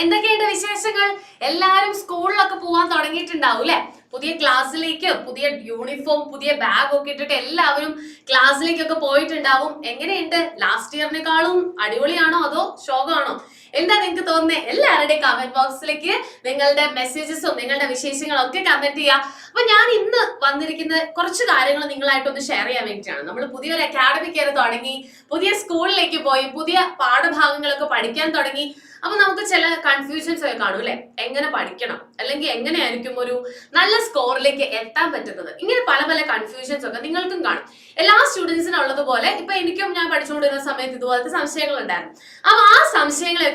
എന്തൊക്കെയുണ്ട് വിശേഷങ്ങൾ? എല്ലാരും സ്കൂളിലൊക്കെ പോവാൻ തുടങ്ങിയിട്ടുണ്ടാവും അല്ലെ? പുതിയ ക്ലാസ്സിലേക്ക് പുതിയ യൂണിഫോം പുതിയ ബാഗ് ഒക്കെ ഇട്ടിട്ട് എല്ലാവരും ക്ലാസ്സിലേക്കൊക്കെ പോയിട്ടുണ്ടാവും. എങ്ങനെയുണ്ട്? ലാസ്റ്റ് ഇയറിനേക്കാളും അടിപൊളിയാണോ അതോ ശോകമാണോ? എന്താ നിങ്ങൾക്ക് തോന്നുന്നത് എല്ലാവരുടെയും കമന്റ് ബോക്സിലേക്ക് നിങ്ങളുടെ മെസ്സേജസും നിങ്ങളുടെ വിശേഷങ്ങളും ഒക്കെ കമന്റ് ചെയ്യാം. അപ്പൊ ഞാൻ ഇന്ന് വന്നിരിക്കുന്ന കുറച്ച് കാര്യങ്ങൾ നിങ്ങളായിട്ടൊന്ന് ഷെയർ ചെയ്യാൻ വേണ്ടിയിട്ടാണ്. നമ്മൾ പുതിയൊരു അക്കാഡമിക് ഇയർ തുടങ്ങി പുതിയ സ്കൂളിലേക്ക് പോയി പുതിയ പാഠഭാഗങ്ങളൊക്കെ പഠിക്കാൻ തുടങ്ങി. അപ്പൊ നമുക്ക് ചില കൺഫ്യൂഷൻസ് ഒക്കെ കാണും അല്ലെ? എങ്ങനെ പഠിക്കണം? അല്ലെങ്കിൽ എങ്ങനെയായിരിക്കും ഒരു നല്ല സ്കോറിലേക്ക് എത്താൻ പറ്റുന്നത്? ഇങ്ങനെ പല പല കൺഫ്യൂഷൻസ് ഒക്കെ നിങ്ങൾക്കും കാണും. എല്ലാ സ്റ്റുഡൻസിനും ഉള്ളതുപോലെ ഇപ്പൊ എനിക്കും ഞാൻ പഠിച്ചുകൊണ്ടിരുന്ന സമയത്ത് ഇതുപോലത്തെ സംശയങ്ങൾ ഉണ്ടായിരുന്നു അപ്പൊ ആ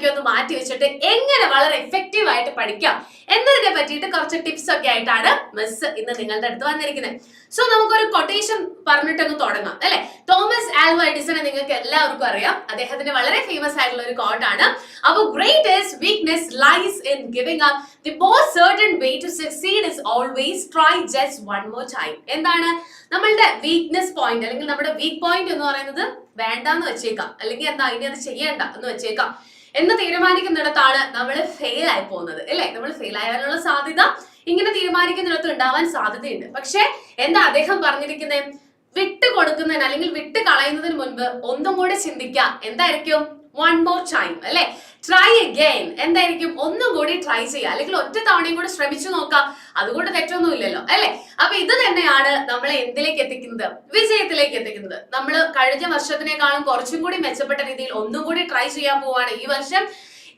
സംശയങ്ങളെയൊക്കെ ഒന്ന് മാറ്റി വെച്ചിട്ട് എങ്ങനെ വളരെ എഫക്റ്റീവ് ആയിട്ട് പഠിക്കാം എന്നതിനെ പറ്റിയിട്ട് കുറച്ച് ടിപ്സ് ഒക്കെ ആയിട്ടാണ് മിസ് ഇന്ന് നിങ്ങളുടെ അടുത്ത് വന്നിരിക്കുന്നത്. സോ നമുക്കൊരു കൊട്ടേഷൻ പറഞ്ഞിട്ടങ്ങ് തുടങ്ങാം അല്ലെ? തോമസ് ആൽവ എഡിസനെ നിങ്ങൾക്ക് എല്ലാവർക്കും അറിയാം. അദ്ദേഹത്തിന്റെ വളരെ ഫേമസ് ആയിട്ടുള്ള ഒരു കോട്ടാണ് അപ്പോൾ greatest weakness lies in giving up the most certain way to succeed is always try just one more time എന്താണ്? നമ്മളുടെ വീക്ക്നെസ് പോയിന്റ് അല്ലെങ്കിൽ നമ്മുടെ വീക്ക് പോയിന്റ് എന്ന് പറയുന്നത് വേണ്ടെന്ന് വെച്ചേക്കാം. അല്ലെങ്കിൽ എന്താ ഇനി അത് ചെയ്യേണ്ട എന്ന് വെച്ചേക്കാം. എന്ന് തീരുമാനിക്കുന്നിടത്താണ് നമ്മൾ ഫെയിൽ ആയി പോകുന്നത് അല്ലേ? നമ്മൾ ഫെയിൽ ആയാലുള്ള സാധ്യത ഇങ്ങനെ തീരുമാനിക്കുന്നിടത്ത് ഉണ്ടാവാൻ സാധ്യതയുണ്ട്. പക്ഷെ എന്താ അദ്ദേഹം പറഞ്ഞിരിക്കുന്നത് വിട്ട് കൊടുക്കുന്നതിന് അല്ലെങ്കിൽ വിട്ട് കളയുന്നതിന് മുൻപ് ഒന്നും കൂടെ ചിന്തിക്കുക എന്തായിരിക്കും? വൺ മോർ ടൈം അല്ലെ? ട്രൈ അഗെയിൻ എന്തായിരിക്കും? ഒന്നും കൂടി ട്രൈ ചെയ്യുക. അല്ലെങ്കിൽ ഒറ്റ തവണയും കൂടി ശ്രമിച്ചു നോക്കാം അതുകൊണ്ട് തെറ്റൊന്നും ഇല്ലല്ലോ അല്ലെ? അപ്പൊ ഇത് തന്നെയാണ് നമ്മളെ എന്തിലേക്ക് എത്തിക്കുന്നത്? വിജയത്തിലേക്ക് എത്തിക്കുന്നത്. നമ്മൾ കഴിഞ്ഞ വർഷത്തിനേക്കാളും കുറച്ചും കൂടി മെച്ചപ്പെട്ട രീതിയിൽ ഒന്നും കൂടി ട്രൈ ചെയ്യാൻ പോവാണ് ഈ വർഷം.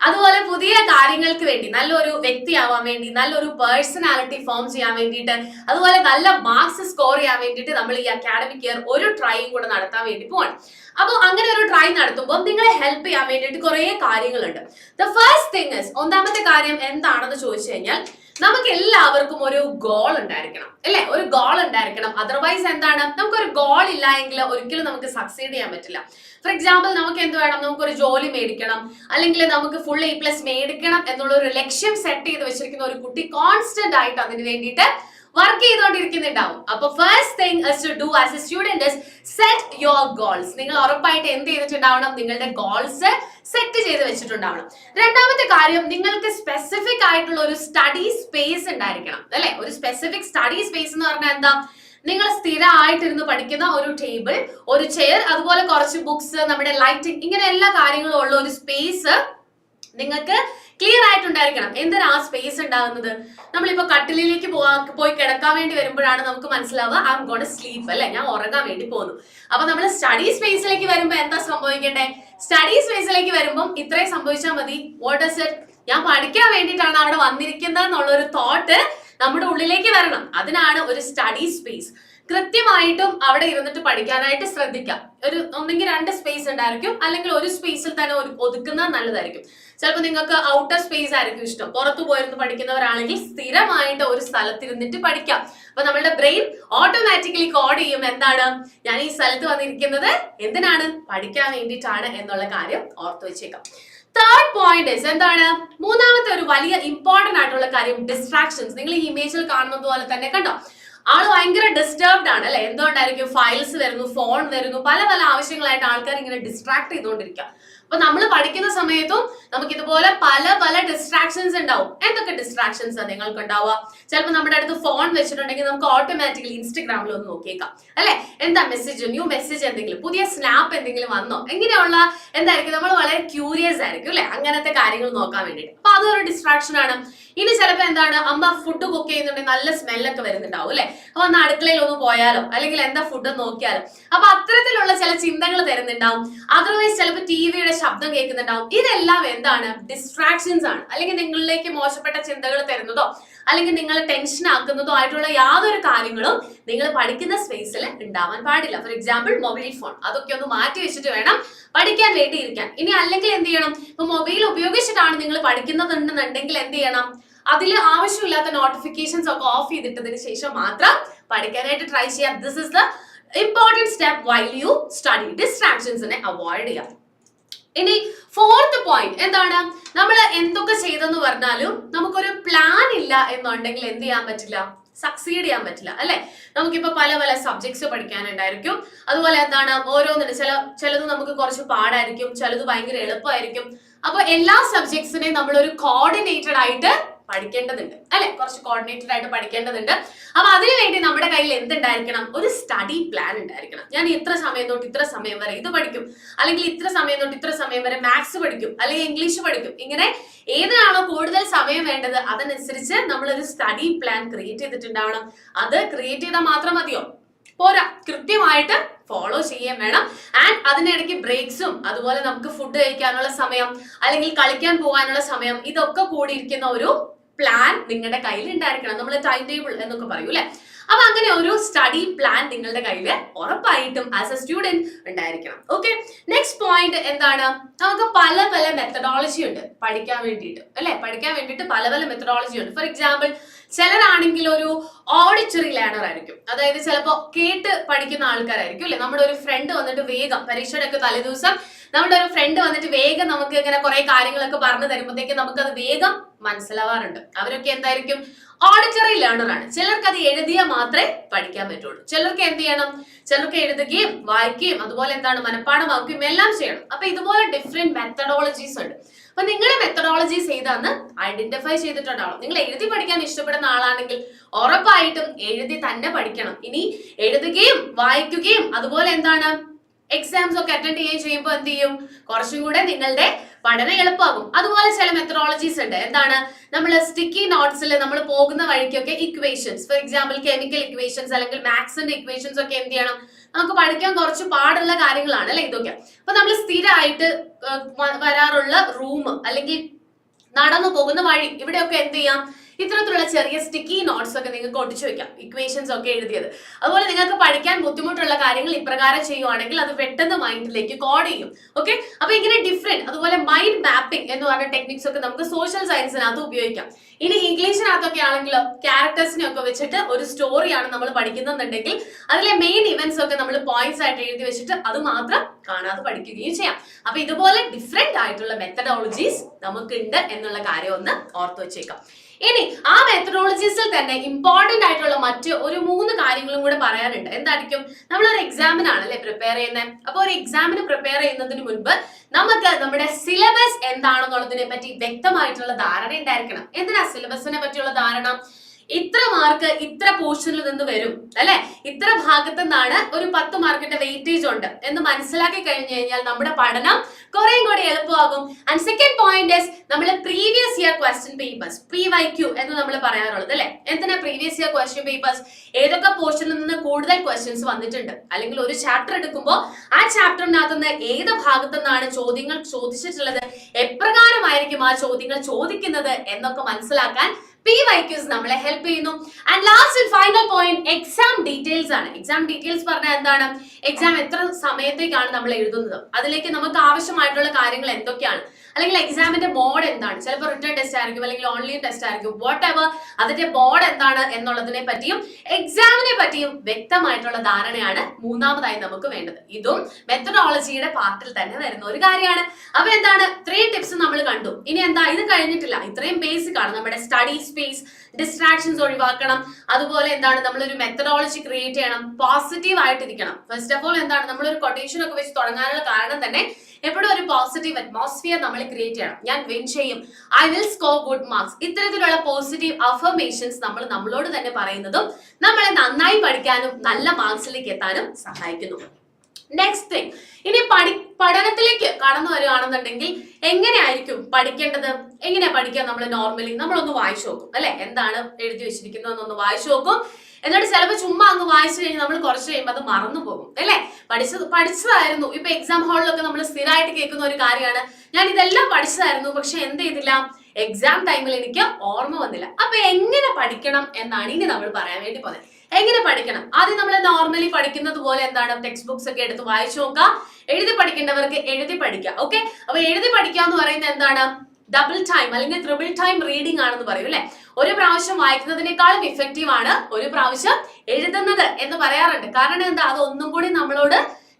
അതുപോലെ പുതിയ കാര്യങ്ങൾക്ക് വേണ്ടി നല്ലൊരു വ്യക്തിയാവാൻ വേണ്ടി നല്ലൊരു പേഴ്സണാലിറ്റി ഫോം ചെയ്യാൻ വേണ്ടിയിട്ട് അതുപോലെ നല്ല മാർക്സ് സ്കോർ ചെയ്യാൻ വേണ്ടിയിട്ട് നമ്മൾ ഈ അക്കാഡമിക് ഇയർ ഒരു ട്രൈയും കൂടെ നടത്താൻ വേണ്ടി പോവാണ്. അപ്പോൾ അങ്ങനെ ഒരു ട്രൈ നടത്തുമ്പോൾ നിങ്ങളെ ഹെൽപ്പ് ചെയ്യാൻ വേണ്ടിയിട്ട് കുറേ കാര്യങ്ങളുണ്ട്. ദ ഫസ്റ്റ് തിങ് ഒന്നാമത്തെ കാര്യം എന്താണെന്ന് ചോദിച്ചു കഴിഞ്ഞാൽ നമുക്ക് എല്ലാവർക്കും ഒരു ഗോൾ ഉണ്ടായിരിക്കണം അല്ലെ? ഒരു ഗോൾ ഉണ്ടായിരിക്കണം. അതർവൈസ് എന്താണ്? നമുക്കൊരു ഗോൾ ഇല്ല എങ്കിൽ ഒരിക്കലും നമുക്ക് സക്സീഡ് ചെയ്യാൻ പറ്റില്ല. ഫോർ എക്സാമ്പിൾ നമുക്ക് എന്ത് വേണം? നമുക്കൊരു ജോലി മേടിക്കണം. അല്ലെങ്കിൽ നമുക്ക് ഫുൾ എ പ്ലസ് മേടിക്കണം എന്നുള്ള ഒരു ലക്ഷ്യം സെറ്റ് ചെയ്ത് വെച്ചിരിക്കുന്ന ഒരു കുട്ടി കോൺസ്റ്റന്റ് ആയിട്ട് അതിന് വേണ്ടിയിട്ട് വർക്ക് ചെയ്തുകൊണ്ടിരിക്കുന്നുണ്ടാവും അപ്പൊ first thing to do as a student is set your goals നിങ്ങൾ ഉറപ്പായിട്ട് എന്ത് ചെയ്തിട്ടുണ്ടാവണം? നിങ്ങളുടെ ഗോൾസ് സെറ്റ് ചെയ്ത് വെച്ചിട്ടുണ്ടാവണം. രണ്ടാമത്തെ കാര്യം നിങ്ങൾക്ക് സ്പെസിഫിക് ആയിട്ടുള്ള ഒരു സ്റ്റഡി സ്പേസ് ഉണ്ടായിരിക്കണം. അല്ലെ? ഒരു സ്പെസിഫിക് സ്റ്റഡി സ്പേസ് എന്ന് പറഞ്ഞാൽ എന്താ? നിങ്ങൾ സ്ഥിരമായിട്ടിരുന്ന് പഠിക്കുന്ന ഒരു ടേബിൾ ഒരു ചെയർ അതുപോലെ കുറച്ച് ബുക്സ് നമ്മുടെ ലൈറ്റിംഗ് ഇങ്ങനെ എല്ലാ കാര്യങ്ങളും ഉള്ള ഒരു സ്പേസ് നിങ്ങൾക്ക് ക്ലിയർ ആയിട്ടുണ്ടായിരിക്കണം. എന്തിനാ ആ സ്പേസ് ഉണ്ടാകുന്നത്? നമ്മളിപ്പോ കട്ടിലേക്ക് പോവാ പോയി കിടക്കാൻ വേണ്ടി വരുമ്പോഴാണ് നമുക്ക് മനസ്സിലാവുക ഐ എം ഗോഡ് സ്ലീപ്പ് അല്ലെ? ഞാൻ ഉറങ്ങാൻ വേണ്ടി പോകുന്നു. അപ്പൊ നമ്മൾ സ്റ്റഡി സ്പേസിലേക്ക് വരുമ്പോൾ എന്താ സംഭവിക്കണ്ടേ? സ്റ്റഡി സ്പേസിലേക്ക് വരുമ്പോൾ ഇത്രയും സംഭവിച്ചാൽ മതി. വാട്ട് ഇസ് ഇറ്റ് ഞാൻ പഠിക്കാൻ വേണ്ടിയിട്ടാണ് അവിടെ വന്നിരിക്കുന്നത് എന്നുള്ള ഒരു തോട്ട് നമ്മുടെ ഉള്ളിലേക്ക് വരണം. അതിനാണ് ഒരു സ്റ്റഡി സ്പേസ് കൃത്യമായിട്ടും അവിടെ ഇരുന്നിട്ട് പഠിക്കാനായിട്ട് ശ്രദ്ധിക്കാം. ഒരു ഒന്നെങ്കിൽ രണ്ട് സ്പേസ് ഉണ്ടായിരിക്കും. അല്ലെങ്കിൽ ഒരു സ്പേസിൽ തന്നെ ഒരു- നല്ലതായിരിക്കും. ചിലപ്പോൾ നിങ്ങൾക്ക് ഔട്ടർ സ്പേസ് ആയിരിക്കും ഇഷ്ടം. പുറത്തു പോയിരുന്ന് പഠിക്കുന്നവരാണെങ്കിൽ സ്ഥിരമായിട്ട് ഒരു സ്ഥലത്തിരുന്നിട്ട് പഠിക്കാം. അപ്പൊ നമ്മുടെ ബ്രെയിൻ ഓട്ടോമാറ്റിക്കലി കോഡ് ചെയ്യും എന്താണ്? ഞാൻ ഈ സ്ഥലത്ത് വന്നിരിക്കുന്നത് എന്തിനാണ്? പഠിക്കാൻ വേണ്ടിയിട്ടാണ് എന്നുള്ള കാര്യം ഓർത്തു വെച്ചേക്കാം. തേർഡ് പോയിന്റ് ഇസ് എന്താണ്? മൂന്നാമത്തെ ഒരു വലിയ ഇമ്പോർട്ടന്റ് ആയിട്ടുള്ള കാര്യം ഡിസ്ട്രാക്ഷൻസ് നിങ്ങൾ ഈ ഇമേജിൽ കാണുന്നത് പോലെ തന്നെ കണ്ടോ? ആൾ ഭയങ്കര ഡിസ്റ്റർബ്ഡ് ആണ് അല്ലെ? എന്തുകൊണ്ടായിരിക്കും ഫയൽസ് വരുന്നു ഫോൺ വരുന്നു പല പല ആവശ്യങ്ങളായിട്ട് ആൾക്കാർ ഇങ്ങനെ ഡിസ്ട്രാക്ട് ചെയ്തുകൊണ്ടിരിക്കുക. അപ്പൊ നമ്മൾ പഠിക്കുന്ന സമയത്തും നമുക്ക് ഇതുപോലെ പല പല ഡിസ്ട്രാക്ഷൻസ് ഉണ്ടാവും. എന്തൊക്കെ ഡിസ്ട്രാക്ഷൻസ് നിങ്ങൾക്ക് ഉണ്ടാവുക ചിലപ്പോൾ നമ്മുടെ അടുത്ത് ഫോൺ വെച്ചിട്ടുണ്ടെങ്കിൽ നമുക്ക് ഓട്ടോമാറ്റിക്കലി ഇൻസ്റ്റഗ്രാമിൽ ഒന്ന് നോക്കിയേക്കാം. അല്ലെ? എന്താ മെസ്സേജ് ന്യൂ മെസ്സേജ് എന്തെങ്കിലും? പുതിയ സ്നാപ്പ് എന്തെങ്കിലും വന്നോ? എങ്ങനെയുള്ള എന്തായിരിക്കും? നമ്മൾ വളരെ ക്യൂരിയസ് ആയിരിക്കും അല്ലെ? അങ്ങനത്തെ കാര്യങ്ങൾ നോക്കാൻ വേണ്ടിയിട്ട്. അപ്പൊ അതൊരു ഡിസ്ട്രാക്ഷൻ ആണ്. ഇനി ചിലപ്പോൾ എന്താണ്? അമ്മ ഫുഡ് കുക്ക് ചെയ്യുന്നുണ്ടെങ്കിൽ നല്ല സ്മെല്ലൊക്കെ വരുന്നുണ്ടാവും അല്ലെ? അപ്പൊ ഒന്ന് അടുക്കളയിൽ ഒന്ന് പോയാലോ? അല്ലെങ്കിൽ എന്താ ഫുഡ് നോക്കിയാലോ? അപ്പൊ അത്തരത്തിലുള്ള ചില ചിന്തകൾ തരുന്നുണ്ടാവും. അതർവൈസ് ചിലപ്പോൾ ടി വിയുടെ ശബ്ദം കേൾക്കുന്നുണ്ടാവും. ഇതെല്ലാം എന്താണ്? ഡിസ്ട്രാക്ഷൻസ് ആണ്. അല്ലെങ്കിൽ നിങ്ങളിലേക്ക് മോശപ്പെട്ട ചിന്തകൾ തരുന്നതോ അല്ലെങ്കിൽ നിങ്ങൾ ടെൻഷൻ ആക്കുന്നതോ ആയിട്ടുള്ള യാതൊരു കാര്യങ്ങളും നിങ്ങൾ പഠിക്കുന്ന സ്പേസിൽ ഉണ്ടാവാൻ പാടില്ല. ഫോർ എക്സാമ്പിൾ മൊബൈൽ ഫോൺ അതൊക്കെ ഒന്ന് മാറ്റി വെച്ചിട്ട് വേണം പഠിക്കാൻ വേണ്ടി ഇരിക്കാൻ. ഇനി അല്ലെങ്കിൽ എന്ത് ചെയ്യണം? ഇപ്പൊ മൊബൈൽ ഉപയോഗിച്ചിട്ടാണ് നിങ്ങൾ പഠിക്കുന്നതുണ്ടെന്നുണ്ടെങ്കിൽ എന്ത് ചെയ്യണം? അതിൽ ആവശ്യമില്ലാത്ത നോട്ടിഫിക്കേഷൻസ് ഒക്കെ ഓഫ് ചെയ്തിട്ടതിന് ശേഷം മാത്രം പഠിക്കാനായിട്ട് ട്രൈ ചെയ്യാം. This is the important step while you study ഡിസ്ട്രാക്ഷൻസിനെ avoid ചെയ്യാം ഇനി ഫോർത്ത് പോയിന്റ് എന്താണ്? നമ്മൾ എന്തൊക്കെ ചെയ്തെന്ന് പറഞ്ഞാലും നമുക്കൊരു പ്ലാൻ ഇല്ല എന്നുണ്ടെങ്കിൽ എന്ത് ചെയ്യാൻ പറ്റില്ല? സക്സീഡ് ചെയ്യാൻ പറ്റില്ല അല്ലെ? നമുക്കിപ്പോ പല പല സബ്ജക്ട്സ് പഠിക്കാനുണ്ടായിരിക്കും. അതുപോലെ എന്താണ്? ഓരോന്നിന് ചില ചിലത് നമുക്ക് കുറച്ച് പാടായിരിക്കും ചിലത് ഭയങ്കര എളുപ്പമായിരിക്കും. അപ്പൊ എല്ലാ സബ്ജക്ട്സിനെയും നമ്മൾ ഒരു കോർഡിനേറ്റഡ് ആയിട്ട് പഠിക്കേണ്ടതുണ്ട്. അല്ലെ? കുറച്ച് കോർഡിനേറ്റഡ് ആയിട്ട് പഠിക്കേണ്ടതുണ്ട്. അപ്പൊ അതിനുവേണ്ടി നമ്മുടെ കയ്യിൽ എന്തുണ്ടായിരിക്കണം? ഒരു സ്റ്റഡി പ്ലാൻ ഉണ്ടായിരിക്കണം. ഞാൻ ഇത്ര സമയം തൊട്ട് ഇത്ര സമയം വരെ ഇത് പഠിക്കും. അല്ലെങ്കിൽ ഇത്ര സമയം തൊട്ട് ഇത്ര സമയം വരെ മാത്സ് പഠിക്കും. അല്ലെങ്കിൽ ഇംഗ്ലീഷ് പഠിക്കും. ഇങ്ങനെ ഏതിനാണോ കൂടുതൽ സമയം വേണ്ടത് അതനുസരിച്ച് നമ്മൾ ഒരു സ്റ്റഡി പ്ലാൻ ക്രിയേറ്റ് ചെയ്തിട്ടുണ്ടാവണം. അത് ക്രിയേറ്റ് ചെയ്താൽ മാത്രം മതിയോ? പോരാ. കൃത്യമായിട്ട് ഫോളോ ചെയ്യാൻ വേണം. ആൻഡ് അതിനിടയ്ക്ക് ബ്രേക്സും അതുപോലെ നമുക്ക് ഫുഡ് കഴിക്കാനുള്ള സമയം അല്ലെങ്കിൽ കളിക്കാൻ പോകാനുള്ള സമയം ഇതൊക്കെ കൂടിയിരിക്കുന്ന ഒരു പ്ലാൻ നിങ്ങളുടെ കയ്യിൽ ഉണ്ടായിരിക്കണം. നമ്മൾ ടൈം ടേബിൾ എന്നൊക്കെ പറയൂ അല്ലെ? അപ്പൊ അങ്ങനെ ഒരു സ്റ്റഡി പ്ലാൻ നിങ്ങളുടെ കയ്യിൽ ഉറപ്പായിട്ടും ആസ് എ സ്റ്റുഡന്റ് ഉണ്ടായിരിക്കണം. ഓക്കെ നെക്സ്റ്റ് പോയിന്റ് എന്താണ്? നമുക്ക് പല പല മെത്തഡോളജി ഉണ്ട് പഠിക്കാൻ വേണ്ടിയിട്ട് അല്ലെ? പഠിക്കാൻ വേണ്ടിയിട്ട് പല പല മെത്തഡോളജി ഉണ്ട്. ഫോർ എക്സാമ്പിൾ ചിലരാണെങ്കിൽ ഒരു ഓഡിറ്ററി ലേണർ ആയിരിക്കും. അതായത് ചിലപ്പോൾ കേട്ട് പഠിക്കുന്ന ആൾക്കാരായിരിക്കും അല്ലെ? നമ്മുടെ ഒരു ഫ്രണ്ട് വന്നിട്ട് വേഗം പരീക്ഷയുടെ ഒക്കെ തലേദിവസം നമ്മുടെ ഒരു ഫ്രണ്ട് വന്നിട്ട് വേഗം നമുക്ക് ഇങ്ങനെ കുറെ കാര്യങ്ങളൊക്കെ പറഞ്ഞു തരുമ്പോഴത്തേക്ക് അത് വേഗം മനസ്സിലാവാറുണ്ട്. അവരൊക്കെ എന്തായിരിക്കും? ഓഡിറ്ററി ലേണറാണ് ചിലർക്ക് അത് എഴുതിയാൽ മാത്രമേ പഠിക്കാൻ പറ്റുള്ളൂ. ചിലർക്ക് എന്ത് ചെയ്യണം? ചിലർക്ക് എഴുതുകയും വായിക്കുകയും അതുപോലെ എന്താണ്? മനഃപ്പാഠമാക്കുകയും എല്ലാം ചെയ്യണം. അപ്പൊ ഇതുപോലെ ഡിഫറെന്റ് മെത്തഡോളജീസ് ഉണ്ട്. അപ്പൊ നിങ്ങളുടെ മെത്തഡോളജീസ് ഏതാന്ന് ഐഡന്റിഫൈ ചെയ്തിട്ടുണ്ടാവണം. നിങ്ങൾ എഴുതി പഠിക്കാൻ ഇഷ്ടപ്പെടുന്ന ആളാണെങ്കിൽ ഉറപ്പായിട്ടും എഴുതി തന്നെ പഠിക്കണം. ഇനി എഴുതുകയും വായിക്കുകയും അതുപോലെ എന്താണ്? എക്സാംസ് ഒക്കെ അറ്റൻഡ് ചെയ്യുകയും ചെയ്യുമ്പോൾ എന്ത് ചെയ്യും? കുറച്ചും കൂടെ നിങ്ങളുടെ പഠനം എളുപ്പമാകും. അതുപോലെ ചില മെത്തഡോളജീസ് ഉണ്ട്. എന്താണ്? നമ്മൾ സ്റ്റിക്കി നോട്ട്സിൽ നമ്മൾ പോകുന്ന വഴിക്കൊക്കെ equations for example chemical equations അല്ലെങ്കിൽ മാത്സിന്റെ ഇക്വേഷൻസ് ഒക്കെ എന്ത് ചെയ്യണം? നമുക്ക് പഠിക്കാൻ കുറച്ച് പാടുള്ള കാര്യങ്ങളാണ് അല്ലെ ഇതൊക്കെ? അപ്പൊ നമ്മൾ സ്ഥിരമായിട്ട് വരാറുള്ള റൂം അല്ലെങ്കിൽ നടന്നു പോകുന്ന വഴി ഇവിടെയൊക്കെ എന്ത് ചെയ്യാം? ഇത്തരത്തിലുള്ള ചെറിയ സ്റ്റിക്കി നോട്ട്സ് ഒക്കെ നിങ്ങൾക്ക് ഒട്ടിച്ചു വെക്കാം ഇക്വേഷൻസ് ഒക്കെ എഴുതിയത്. അതുപോലെ നിങ്ങൾക്ക് പഠിക്കാൻ ബുദ്ധിമുട്ടുള്ള കാര്യങ്ങൾ ഇപ്രകാരം ചെയ്യുവാണെങ്കിൽ അത് പെട്ടെന്ന് മൈൻഡിലേക്ക് കോഡ് ചെയ്യും. ഓക്കെ അപ്പൊ ഇങ്ങനെ ഡിഫറെന്റ് അതുപോലെ മൈൻഡ് മാപ്പിംഗ് എന്ന് പറഞ്ഞ ടെക്നിക്സ് ഒക്കെ നമുക്ക് സോഷ്യൽ സയൻസിനകത്ത് ഉപയോഗിക്കാം. ഇനി ഇംഗ്ലീഷിനകത്തൊക്കെ ആണെങ്കിലോ ക്യാരക്ടേഴ്സിനെ ഒക്കെ വെച്ചിട്ട് ഒരു സ്റ്റോറിയാണ് നമ്മൾ പഠിക്കുന്നുണ്ടെങ്കിൽ അതിലെ മെയിൻ ഇവന്റ്സ് ഒക്കെ നമ്മൾ പോയിന്റ്സ് ആയിട്ട് എഴുതി വെച്ചിട്ട് അത് മാത്രം കാണാതെ പഠിക്കുകയും ചെയ്യാം. അപ്പൊ ഇതുപോലെ ഡിഫറെന്റ് ആയിട്ടുള്ള മെത്തഡോളജീസ് നമുക്കുണ്ട് എന്നുള്ള കാര്യം ഒന്ന് ഓർത്തു വെച്ചേക്കാം. ഇനി ആ മെത്തഡോളജീസിൽ തന്നെ ഇമ്പോർട്ടന്റ് ആയിട്ടുള്ള മറ്റ് ഒരു മൂന്ന് കാര്യങ്ങളും കൂടെ പറയാനുണ്ട്. എന്തായിരിക്കും? ഒരു എക്സാമിനാണ് അല്ലെ പ്രിപ്പയർ ചെയ്യുന്നത് അപ്പോൾ ഒരു എക്സാമിന് പ്രിപ്പയർ ചെയ്യുന്നതിന് മുൻപ് നമുക്ക് നമ്മുടെ സിലബസ് എന്താണെന്നുള്ളതിനെ പറ്റി വ്യക്തമായിട്ടുള്ള ധാരണ ഉണ്ടായിരിക്കണം. എന്തിനാ സിലബസിനെ പറ്റിയുള്ള ധാരണ? ഇത്ര മാർക്ക് ഇത്ര പോർഷനിൽ നിന്ന് വരും അല്ലെ? ഇത്ര ഭാഗത്ത് നിന്നാണ് ഒരു പത്ത് മാർക്കിന്റെ വെയിറ്റേജ് ഉണ്ട് എന്ന് മനസ്സിലാക്കി കഴിഞ്ഞു കഴിഞ്ഞാൽ നമ്മുടെ പഠനം കുറേയും കൂടി എളുപ്പമാകും. ആൻഡ് സെക്കൻഡ് പോയിന്റ് ഇസ് നമ്മൾ previous year question papers P Y Q എന്ന് നമ്മൾ പറയാറുള്ളത് അല്ലെ? എന്തിനാ പ്രീവിയസ് ഇയർ ക്വസ്റ്റ്യൻ പേപ്പേഴ്സ് ഏതൊക്കെ പോർഷനിൽ നിന്ന് കൂടുതൽ ക്വസ്റ്റ്യൻസ് വന്നിട്ടുണ്ട്? അല്ലെങ്കിൽ ഒരു ചാപ്റ്റർ എടുക്കുമ്പോൾ ആ ചാപ്റ്ററിനകത്ത് നിന്ന് ഏത് ഭാഗത്തു നിന്നാണ് ചോദ്യങ്ങൾ ചോദിച്ചിട്ടുള്ളത്? എപ്രകാരമായിരിക്കും ആ ചോദ്യങ്ങൾ ചോദിക്കുന്നത് എന്നൊക്കെ മനസ്സിലാക്കാൻ പി വൈ ക്യൂസ് നമ്മളെ ഹെൽപ്പ് ചെയ്യുന്നു. And last and final point exam details ആണ്. എക്സാം ഡീറ്റെയിൽസ് പറഞ്ഞാൽ എന്താണ്? എക്സാം എത്ര സമയത്തേക്കാണ് നമ്മൾ എഴുതുന്നത്? അതിലേക്ക് നമുക്ക് ആവശ്യമായിട്ടുള്ള കാര്യങ്ങൾ എന്തൊക്കെയാണ്? അല്ലെങ്കിൽ എക്സാമിന്റെ മോഡ് എന്താണ്? ചിലപ്പോൾ റിട്ടേൺ ടെസ്റ്റ് ആയിരിക്കും അല്ലെങ്കിൽ ഓൺലൈൻ ടെസ്റ്റ് ആയിരിക്കും വാട്ട് എവർ അതിന്റെ മോഡ് എന്താണ് എന്നുള്ളതിനെ പറ്റിയും എക്സാമിനെ പറ്റിയും വ്യക്തമായിട്ടുള്ള ധാരണയാണ് മൂന്നാമതായി നമുക്ക് വേണ്ടത്. ഇതും മെത്തഡോളജിയുടെ പാർട്ടിൽ തന്നെ വരുന്ന ഒരു കാര്യമാണ്. അപ്പൊ എന്താണ്? ത്രീ ടിപ്സ് നമ്മൾ കണ്ടു. ഇനി എന്താ? ഇത് കഴിഞ്ഞിട്ടില്ല. ഇത്രയും ബേസിക് ആണ്. നമ്മുടെ സ്റ്റഡി സ്പേസ് ഡിസ്ട്രാക്ഷൻസ് ഒഴിവാക്കണം. അതുപോലെ എന്താണ്? നമ്മളൊരു മെത്തഡോളജി ക്രിയേറ്റ് ചെയ്യണം. പോസിറ്റീവ് ആയിട്ടിരിക്കണം. ഫസ്റ്റ് ഓഫ് ഓൾ എന്താണ്? നമ്മളൊരു കൊട്ടേഷൻ ഒക്കെ വെച്ച് തുടങ്ങാനുള്ള കാരണം തന്നെ എപ്പോഴും ഒരു പോസിറ്റീവ് അറ്റ്മോസ്ഫിയർ നമ്മൾ ക്രിയേറ്റ് ചെയ്യണം. ഞാൻ വിൻ ചെയ്യും. I will score good marks ഇത്തരത്തിലുള്ള പോസിറ്റീവ് അഫർമേഷൻസ് നമ്മൾ നമ്മളോട് തന്നെ പറയുന്നതും നമ്മളെ നന്നായി പഠിക്കാനും നല്ല മാർക്സിലേക്ക് എത്താനും സഹായിക്കുന്നു. നെക്സ്റ്റ് തിങ് ഇനി പഠി പഠനത്തിലേക്ക് കടന്നു വരികയാണെന്നുണ്ടെങ്കിൽ എങ്ങനെയായിരിക്കും പഠിക്കേണ്ടത്? എങ്ങനെയാ പഠിക്കുക? നമ്മൾ നോർമലി നമ്മളൊന്ന് വായിച്ചു നോക്കും. അല്ലെ? എന്താണ് എഴുതി വെച്ചിരിക്കുന്നതെന്നൊന്ന് വായിച്ചു നോക്കും. എന്നിട്ട് ചിലപ്പോൾ ചുമ്മാ അങ്ങ് വായിച്ചു കഴിഞ്ഞാൽ നമ്മൾ കുറച്ച് കഴിയുമ്പോൾ അത് മറന്നു പോകും അല്ലേ? പഠിച്ചത് പഠിച്ചതായിരുന്നു. ഇപ്പൊ എക്സാം ഹാളിലൊക്കെ നമ്മൾ സ്ഥിരമായിട്ട് കേൾക്കുന്ന ഒരു കാര്യമാണ്. ഞാൻ ഇതെല്ലാം പഠിച്ചതായിരുന്നു പക്ഷെ എന്ത് ചെയ്തില്ല? എക്സാം ടൈമിൽ എനിക്ക് ഓർമ്മ വന്നില്ല. അപ്പൊ എങ്ങനെ പഠിക്കണം എന്നാണ് ഇനി നമ്മൾ പറയാൻ വേണ്ടി പോകുന്നത്. എങ്ങനെ പഠിക്കണം? ആദ്യം നമ്മൾ നോർമലി പഠിക്കുന്നത് പോലെ എന്താണ്? ടെക്സ്റ്റ് ബുക്സ് ഒക്കെ എടുത്ത് വായിച്ചു നോക്കാം എഴുതി പഠിക്കേണ്ടവർക്ക് എഴുതി പഠിക്കുക ഓക്കെ അപ്പൊ എഴുതി പഠിക്കുക എന്ന് പറയുന്നത് എന്താണ്? ഡബിൾ ടൈം അല്ലെങ്കിൽ ത്രിബിൾ ടൈം റീഡിംഗ് ആണെന്ന് പറയും അല്ലെ? ഒരു പ്രാവശ്യം വായിക്കുന്നതിനേക്കാളും ഇഫക്റ്റീവ് ആണ് ഒരു പ്രാവശ്യം എഴുതുന്നത് എന്ന് പറയാറുണ്ട്. കാരണം എന്താ? അത് ഒന്നും കൂടി നമ്മളോട്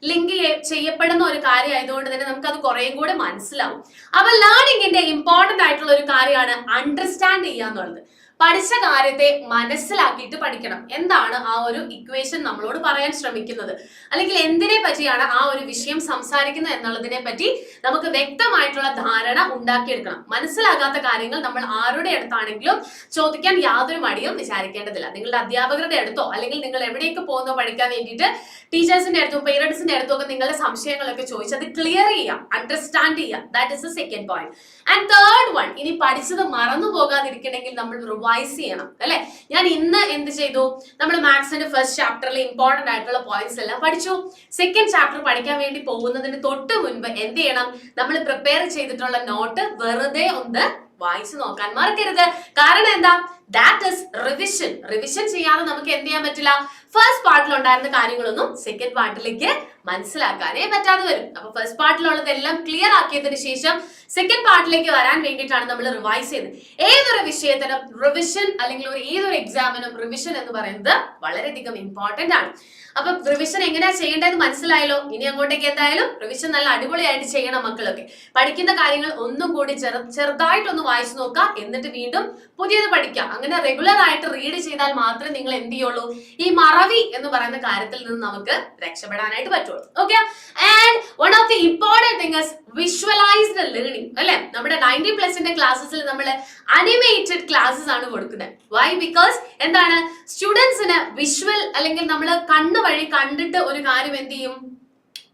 ലിങ്ക് ചെയ്യപ്പെടുന്ന ഒരു കാര്യം ആയതുകൊണ്ട് തന്നെ നമുക്ക് അത് കുറേയും കൂടെ മനസ്സിലാവും. അപ്പൊ ലേണിംഗിന്റെ ഇമ്പോർട്ടന്റ് ആയിട്ടുള്ള ഒരു കാര്യമാണ് അണ്ടർസ്റ്റാൻഡ് ചെയ്യുക എന്നുള്ളത്. പഠിച്ച കാര്യത്തെ മനസ്സിലാക്കിയിട്ട് പഠിക്കണം. എന്താണ് ആ ഒരു ഇക്വേഷൻ നമ്മളോട് പറയാൻ ശ്രമിക്കുന്നത്? അല്ലെങ്കിൽ എന്തിനെ പറ്റിയാണ് ആ ഒരു വിഷയം സംസാരിക്കുന്നത് എന്നുള്ളതിനെ പറ്റി നമുക്ക് വ്യക്തമായിട്ടുള്ള ധാരണ ഉണ്ടാക്കിയെടുക്കണം. മനസ്സിലാകാത്ത കാര്യങ്ങൾ നമ്മൾ ആരുടെ അടുത്താണെങ്കിലും ചോദിക്കാൻ യാതൊരു മടിയും വിചാരിക്കേണ്ടതില്ല. നിങ്ങളുടെ അധ്യാപകരുടെ അടുത്തോ അല്ലെങ്കിൽ നിങ്ങൾ എവിടെയൊക്കെ പോകുന്നോ പഠിക്കാൻ വേണ്ടിയിട്ട് ടീച്ചേഴ്സിന്റെ അടുത്തും പേരൻസിന്റെ അടുത്തും ഒക്കെ നിങ്ങളുടെ സംശയങ്ങളൊക്കെ ചോദിച്ച് അത് ക്ലിയർ ചെയ്യാം അണ്ടർസ്റ്റാൻഡ് ചെയ്യാം. That is the second point and third one ഇനി പഠിച്ചത് മറന്നു പോകാതിരിക്കണമെങ്കിൽ നമ്മൾ റിവൈസ് ചെയ്യണം അല്ലെ? ഞാൻ ഇന്ന് എന്ത് ചെയ്തു? നമ്മൾ മാത്സിന്റെ ഫസ്റ്റ് ചാപ്റ്ററിൽ ഇമ്പോർട്ടന്റ് ആയിട്ടുള്ള പോയിന്റ്സ് എല്ലാം പഠിച്ചു. സെക്കൻഡ് ചാപ്റ്റർ പഠിക്കാൻ വേണ്ടി പോകുന്നതിന് തൊട്ട് മുൻപ് എന്ത് ചെയ്യണം? നമ്മൾ പ്രിപ്പയർ ചെയ്തിട്ടുള്ള നോട്ട് വെറുതെ ഒന്ന് വായിച്ചു നോക്കാൻ മറക്കരുത്. കാരണം എന്താ? ദാറ്റ് ഇസ് റിവിഷൻ റിവിഷൻ ചെയ്യാതെ നമുക്ക് എന്ത് ചെയ്യാൻ പറ്റില്ല? ഫസ്റ്റ് പാർട്ടിൽ ഉണ്ടായിരുന്ന കാര്യങ്ങളൊന്നും സെക്കൻഡ് പാർട്ടിലേക്ക് മനസ്സിലാക്കാനേ പറ്റാതെ വരും. അപ്പൊ ഫസ്റ്റ് പാർട്ടിലുള്ളതെല്ലാം ക്ലിയർ ആക്കിയതിനു ശേഷം സെക്കൻഡ് പാർട്ടിലേക്ക് വരാൻ വേണ്ടിയിട്ടാണ് നമ്മൾ റിവൈസ് ചെയ്യുന്നത്. ഏതൊരു വിഷയത്തിനും റിവിഷൻ അല്ലെങ്കിൽ ഒരു ഏതൊരു എക്സാമിനും റിവിഷൻ എന്ന് പറയുന്നത് വളരെയധികം ഇമ്പോർട്ടന്റ് ആണ്. അപ്പൊ റിവിഷൻ എങ്ങനെയാ ചെയ്യേണ്ടതെന്ന് മനസ്സിലായല്ലോ? ഇനി അങ്ങോട്ടേക്ക് എന്തായാലും റിവിഷൻ നല്ല അടിപൊളിയായിട്ട് ചെയ്യണം മക്കളൊക്കെ. പഠിക്കുന്ന കാര്യങ്ങൾ ഒന്നും കൂടി ചെറു ചെറുതായിട്ടൊന്ന് വായിച്ചു നോക്കുക എന്നിട്ട് വീണ്ടും പുതിയത് പഠിക്കുക അങ്ങനെ റെഗുലർ ആയിട്ട് റീഡ് ചെയ്താൽ മാത്രമേ നിങ്ങൾ എന്ത് ചെയ്യുള്ളൂ? ഈ മറവി എന്ന് പറയുന്ന കാര്യത്തിൽ നിന്ന് നമുക്ക് രക്ഷപ്പെടാനായിട്ട് പറ്റുള്ളൂ. Okay and one of the important thing visualised learning അല്ലെ? നമ്മുടെ നയന്റി പ്ലസിന്റെ ക്ലാസ്സസിൽ നമ്മൾ അനിമേറ്റഡ് ക്ലാസ്സസ് ആണ് കൊടുക്കുന്നത്. വൈ ബിക്കോസ് എന്താണ്? സ്റ്റുഡൻസിന് വിഷ്വൽ അല്ലെങ്കിൽ നമ്മൾ കണ്ണു വഴി കണ്ടിട്ട് ഒരു കാര്യം എന്ത് ചെയ്യും?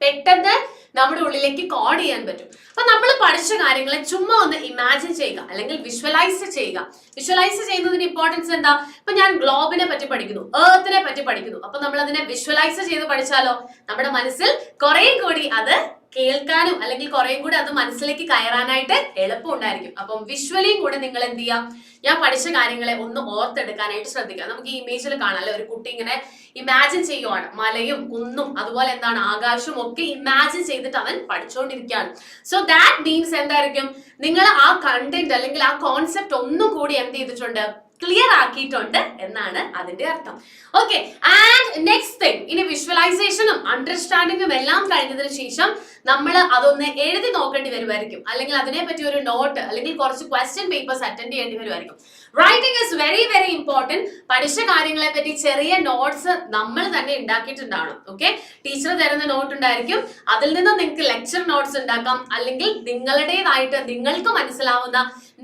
പെട്ടെന്ന് നമ്മുടെ ഉള്ളിലേക്ക് കോഡ് ചെയ്യാൻ പറ്റും. അപ്പൊ നമ്മൾ പഠിച്ച കാര്യങ്ങളെ ചുമ്മാ ഒന്ന് ഇമാജിൻ ചെയ്യുക അല്ലെങ്കിൽ വിഷ്വലൈസ് ചെയ്യുക. വിഷ്വലൈസ് ചെയ്യുന്നതിന് ഇമ്പോർട്ടൻസ് എന്താ? ഇപ്പൊ ഞാൻ ഗ്ലോബിനെ പറ്റി പഠിക്കുന്നു ഏർത്തിനെ പറ്റി പഠിക്കുന്നു. അപ്പൊ നമ്മൾ അതിനെ വിഷ്വലൈസ് ചെയ്ത് പഠിച്ചാലോ? നമ്മുടെ മനസ്സിൽ കുറെ കൂടി അത് കേൾക്കാനും അല്ലെങ്കിൽ കുറേയും കൂടി അത് മനസ്സിലേക്ക് കയറാനായിട്ട് എളുപ്പമുണ്ടായിരിക്കും അപ്പം വിഷ്വലിയും കൂടെ നിങ്ങൾ എന്ത് ചെയ്യാം? ഞാൻ പഠിച്ച കാര്യങ്ങളെ ഒന്ന് ഓർത്തെടുക്കാനായിട്ട് ശ്രദ്ധിക്കുക. നമുക്ക് ഈ ഇമേജിൽ കാണാം അല്ലെ ഒരു കുട്ടി ഇങ്ങനെ ഇമാജിൻ ചെയ്യുവാണ്. മലയും കുന്നും അതുപോലെ എന്താണ് ആകാശവും ഒക്കെ ഇമാജിൻ ചെയ്തിട്ട് അവൻ പഠിച്ചുകൊണ്ടിരിക്കുകയാണ് സോ ദാറ്റ് മീൻസ് എന്തായിരിക്കും? നിങ്ങൾ ആ കണ്ടന്റ് അല്ലെങ്കിൽ ആ കോൺസെപ്റ്റ് ഒന്നും കൂടി എന്ത് ചെയ്തിട്ടുണ്ട്? ക്ലിയർ ആക്കിയിട്ടുണ്ട് എന്നാണ് അതിന്റെ അർത്ഥം. ഓക്കെ ആൻഡ് നെക്സ്റ്റ് തിങ് ഇനി വിഷ്വലൈസേഷനും അണ്ടർസ്റ്റാൻഡിങ്ങും എല്ലാം കഴിഞ്ഞതിന് ശേഷം നമ്മൾ അതൊന്ന് എഴുതി നോക്കേണ്ടി വരുമായിരിക്കും. അല്ലെങ്കിൽ അതിനെ പറ്റി ഒരു നോട്ട് അല്ലെങ്കിൽ കുറച്ച് ക്വസ്റ്റ്യൻ പേപ്പേഴ്സ് അറ്റൻഡ് ചെയ്യേണ്ടി വരുമായിരിക്കും. Writing is very very important പഠിച്ച കാര്യങ്ങളെ പറ്റി ചെറിയ നോട്ട്സ് നമ്മൾ തന്നെ ഉണ്ടാക്കിയിട്ടുണ്ടാവണം. ഓക്കെ ടീച്ചർ തരുന്ന നോട്ട് ഉണ്ടായിരിക്കും. അതിൽ നിന്ന് നിങ്ങൾക്ക് ലെക്ചർ നോട്ട്സ് ഉണ്ടാക്കാം. അല്ലെങ്കിൽ നിങ്ങളുടേതായിട്ട് നിങ്ങൾക്ക് മനസ്സിലാവുന്ന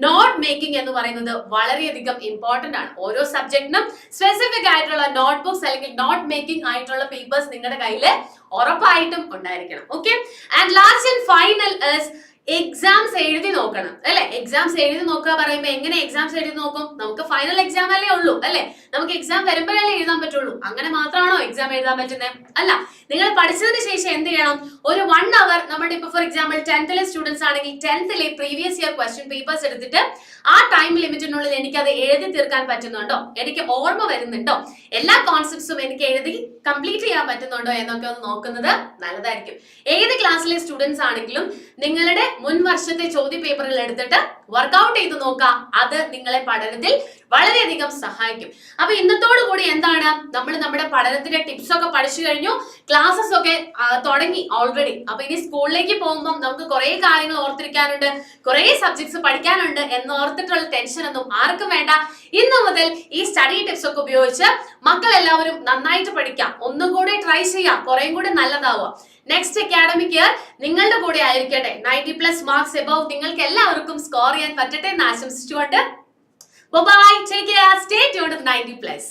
നോട്ട് മേക്കിംഗ് എന്ന് പറയുന്നത് വളരെയധികം ഇമ്പോർട്ടന്റ് ആണ്. ഓരോ സബ്ജക്റ്റിനും സ്പെസിഫിക് ആയിട്ടുള്ള നോട്ട് ബുക്സ് അല്ലെങ്കിൽ നോട്ട് മേക്കിംഗ് ആയിട്ടുള്ള പേപ്പേഴ്സ് നിങ്ങളുടെ കയ്യിൽ ഉറപ്പായിട്ടും ഉണ്ടായിരിക്കണം. Okay and last and final exams എഴുതി നോക്കണം. അല്ലെ? എക്സാംസ് എഴുതി നോക്കുക പറയുമ്പോൾ എങ്ങനെ എക്സാംസ് എഴുതി നോക്കും? നമുക്ക് ഫൈനൽ എക്സാം അല്ലേ ഉള്ളൂ അല്ലെ? നമുക്ക് എക്സാം വരുമ്പോഴല്ലേ എഴുതാൻ പറ്റുള്ളൂ. അങ്ങനെ മാത്രമാണോ എക്സാം എഴുതാൻ പറ്റുന്നത് അല്ല നിങ്ങൾ പഠിച്ചതിന് ശേഷം എന്ത് ചെയ്യണം? ഒരു വൺ അവർ നമ്മുടെ ഇപ്പൊ ഫോർ എക്സാമ്പിൾ ടെൻത്തിലെ സ്റ്റുഡൻസ് ആണെങ്കിൽ ടെൻത്തിലെ പ്രീവിയസ് ഇയർ ക്വസ്റ്റ്യൻ പേപ്പേഴ്സ് എടുത്തിട്ട് ആ ടൈം ലിമിറ്റിനുള്ളിൽ എനിക്ക് അത് എഴുതി തീർക്കാൻ പറ്റുന്നുണ്ടോ? എനിക്ക് ഓർമ്മ വരുന്നുണ്ടോ? എല്ലാ കോൺസെപ്റ്റ്സും എനിക്ക് എഴുതി കംപ്ലീറ്റ് ചെയ്യാൻ പറ്റുന്നുണ്ടോ എന്നൊക്കെ ഒന്ന് നോക്കുന്നത് നല്ലതായിരിക്കും. ഏത് ക്ലാസ്സിലെ സ്റ്റുഡൻസ് ആണെങ്കിലും നിങ്ങളുടെ മുൻ വർഷത്തെ ചോദ്യ പേപ്പറിൽ എടുത്തിട്ട് വർക്കൗട്ട് ചെയ്ത് നോക്കുക. അത് നിങ്ങളെ പഠനത്തിൽ വളരെയധികം സഹായിക്കും. അപ്പൊ ഇന്നത്തോടു കൂടി എന്താണ്? നമ്മൾ നമ്മുടെ പഠനത്തിന്റെ ടിപ്സ് ഒക്കെ പഠിച്ചു കഴിഞ്ഞു. ക്ലാസ്സസ് ഒക്കെ തുടങ്ങി ഓൾറെഡി അപ്പൊ ഇനി സ്കൂളിലേക്ക് പോകുമ്പോൾ നമുക്ക് കുറെ കാര്യങ്ങൾ ഓർത്തിരിക്കാനുണ്ട്. കുറെ സബ്ജക്ട്സ് പഠിക്കാനുണ്ട് എന്ന് ഓർത്തിട്ടുള്ള ടെൻഷൻ ഒന്നും ആർക്കും വേണ്ട. ഇന്നു മുതൽ ഈ സ്റ്റഡി ടിപ്സ് ഒക്കെ ഉപയോഗിച്ച് മക്കൾ എല്ലാവരും നന്നായിട്ട് പഠിക്കാം. ഒന്നും കൂടെ ട്രൈ ചെയ്യാം. കുറേം കൂടെ നല്ലതാവുക നെക്സ്റ്റ് അക്കാഡമിക് ഇയർ നിങ്ങളുടെ കൂടെ ആയിരിക്കട്ടെ. നയന്റി പ്ലസ് മാർക്സ് എബവ് നിങ്ങൾക്ക് എല്ലാവർക്കും സ്കോർ ചെയ്യാൻ പറ്റട്ടെ എന്ന് ആശംസിച്ചുകൊണ്ട്. Bye take care stay tuned ninety plus